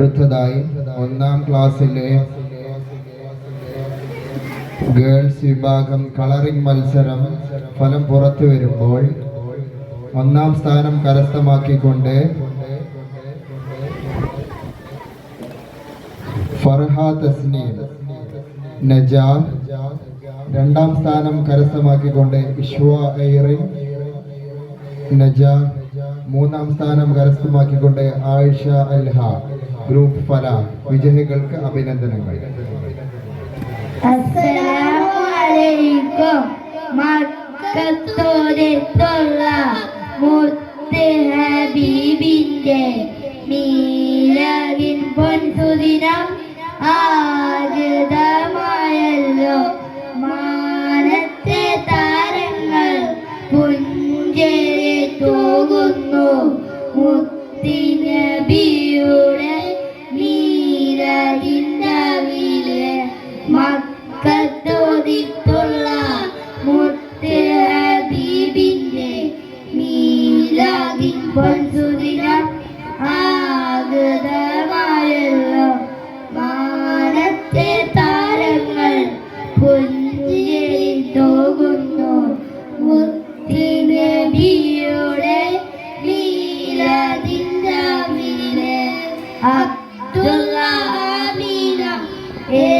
അടുത്തതായി ഒന്നാം ക്ലാസ്സിലെ ഗേൾസ് വിഭാഗം കളറിംഗ് മത്സരം ഫലം പുറത്തു വരുമ്പോൾ ഒന്നാം സ്ഥാനം കരസ്ഥമാക്കിക്കൊണ്ട് രണ്ടാം സ്ഥാനം കരസ്ഥമാക്കിക്കൊണ്ട് മൂന്നാം സ്ഥാനം കരസ്ഥമാക്കിക്കൊണ്ട് ആയിഷ അൽഹ. ഗ്രൂപ്പ് ഫല. വിജയികൾക്ക് അഭിനന്ദനങ്ങൾ. അസ്സലാമു അലൈക്കും മക്കത്തോടെത്തുള്ള മുത്ത് ഹബീബിന്റെ മീലകിൻ പൊൻസുദിനം ആഗതമായല്ലോ. മാനത്തെ താരങ്ങൾ പുഞ്ചരെ തൂകുന്നു. മുത്തിനബിയുടെ മക്കത്തോതിത്തുള്ള മുത്ത് ഹബീബിന്റെ മീലാദിൻ പൊൻസുദിനം ആഗതമായല്ലോ. മാനത്തെ താരങ്ങൾ പുഞ്ചിരി തോകുന്നു. മുത്തിനബിയുടെ മീലാദിന്റെ അബ്ദുള്ള ആമീന ഏറെയും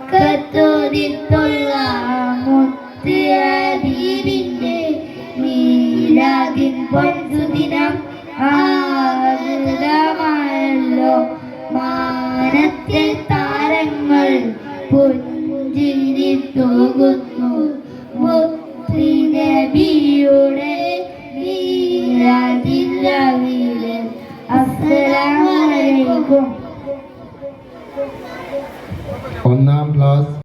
മക്കത്തോതിത്തുള്ള മുത്ത് ഹബീബിന്റെ മീലാദിൻ പൊൻസുദിനം ആഗതമായല്ലോ. മാനത്തെ താരങ്ങൾ പുഞ്ചിരി തൂകുന്നു മുത്തിനബിയുടെ മീലാദില്ലവിലെ അസ്സലാമു അലൈക്കും. ഒന്നാം ക്ലാസ്